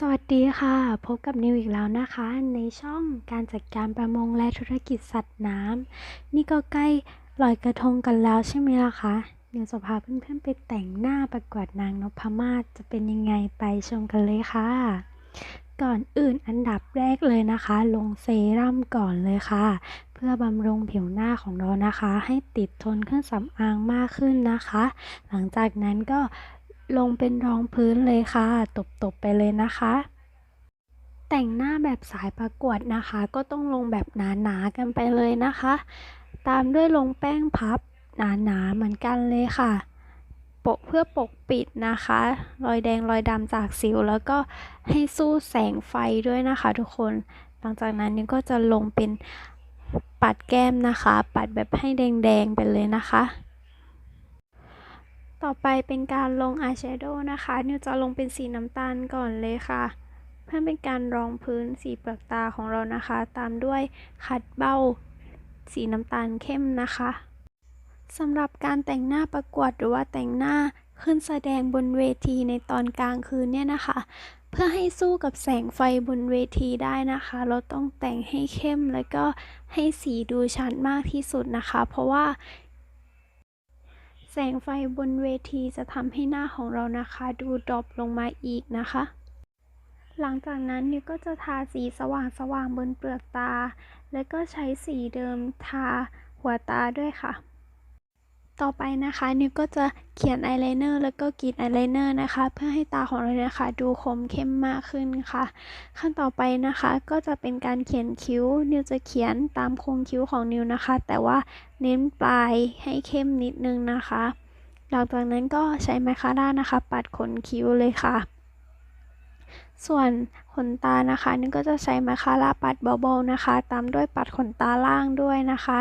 สวัสดีค่ะ พบกับนิวอีกแล้วนะคะ ในช่องการจัดการประมงและธุรกิจสัตว์น้ำนี่ก็ใกล้ลอยกระทงกันแล้วใช่ไหมล่ะคะนิวจะพาเพื่อนๆไปแต่งหน้าประกวดนางนพมาศจะเป็นยังไงไปชมกันเลยค่ะ ก่อนอื่นอันดับแรกเลยนะคะ ลงเซรั่มก่อนเลยค่ะ เพื่อบำรุงผิวหน้าของเรานะคะ ให้ติดทนเครื่องสำอางมากขึ้นนะคะ หลังจากนั้นก็ ลงเป็นรองพื้นเลยค่ะ ตบๆไปเลยนะคะ แต่งหน้าแบบสายประกวดนะคะ ก็ต้องลงแบบหนาๆกันไปเลยนะคะ ตามด้วยลงแป้งพับหนาๆเหมือนกันเลยค่ะปะเพื่อปกปิดนะคะ รอยแดงรอยดำจากสิว แล้วก็ให้สู้แสงไฟด้วยนะคะทุกคน หลังจากนั้นนี่ก็จะลงเป็นปัดแก้มนะคะ ปัดแบบให้แดงๆไปเลยนะคะ ต่อไปเป็นการลงอายแชโดว์นะคะ นิวจะลงเป็นสีน้ำตาลก่อนเลยค่ะ เพื่อเป็นการรองพื้นสีเปลือกตาของเรานะคะ ตามด้วยขัดเบ้าสีน้ำตาลเข้มนะคะสำหรับการแต่งหน้าประกวดหรือว่าแต่งหน้าขึ้นแสดงบนเวทีในตอนกลางคืนเนี่ยนะคะ เพื่อให้สู้กับแสงไฟบนเวทีได้นะคะ เราต้องแต่งให้เข้มแล้วก็ให้สีดูชัดมากที่สุดนะคะ เพราะว่า แสงไฟบนเวทีจะทำให้หน้าของเรานะคะ ดูดรอปลงมาอีกนะคะ หลังจากนั้นนิวก็จะทาสีสว่างๆบนเปลือกตา แล้วก็ใช้สีเดิมทาหัวตาด้วยค่ะ ต่อไปนะคะนิวก็จะเขียนอายไลเนอร์แล้วก็กรีดอายไลเนอร์นะคะ เพื่อให้ตาของเรานะคะดูคมเข้มมากขึ้นค่ะ ขั้นต่อไปนะคะก็จะเป็นการเขียนคิ้ว นิวจะเขียนตามโครงคิ้วของนิวนะคะ แต่ว่าเน้นปลายให้เข้มนิดนึงนะคะ หลังจากนั้นก็ใช้ไมคาร่านะคะ ปัดขนคิ้วเลยค่ะ ส่วนขนตานะคะนิวก็จะใช้ไมคาร่าปัดเบาๆนะคะ ตามด้วยปัดขนตาล่างด้วยนะคะ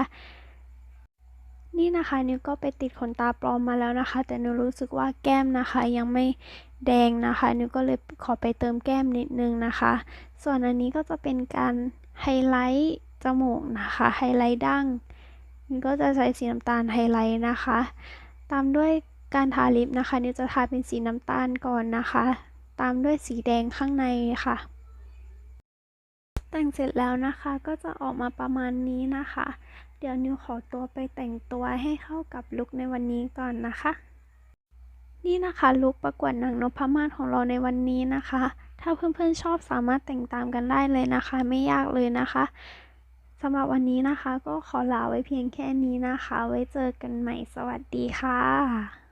นี่นะคะนิวก็ไปติดขนตาปลอมมาแล้วนะคะ แต่นิวรู้สึกว่าแก้มนะคะยังไม่แดงนะคะนิวก็เลยขอไปเติมแก้มนิดนึงนะคะ ส่วนอันนี้ก็จะเป็นการไฮไลท์จมูกนะคะไฮไลท์ดั้งนิวก็จะใช้สีน้ำตาลไฮไลท์นะคะ ตามด้วยการทาลิปนะคะนิวจะทาเป็นสีน้ำตาลก่อนนะคะ ตามด้วยสีแดงข้างในค่ะ แต่งเสร็จแล้วนะคะก็จะออกมาประมาณนี้นะคะ ดี๋ยวนิวขอตัวไปแต่งตัวให้เข้ากับลุคในวันนี้ก่อนนะคะ นี่นะคะลุคประกวดนางนพมาศของเราในวันนี้นะคะ ถ้าเพื่อนๆชอบสามารถแต่งตามกันได้เลยนะคะ ไม่ยากเลยนะคะสำหรับวันนี้นะคะ ก็ขอลาไว้เพียงแค่นี้นะคะ ไว้เจอกันใหม่สวัสดีค่ะ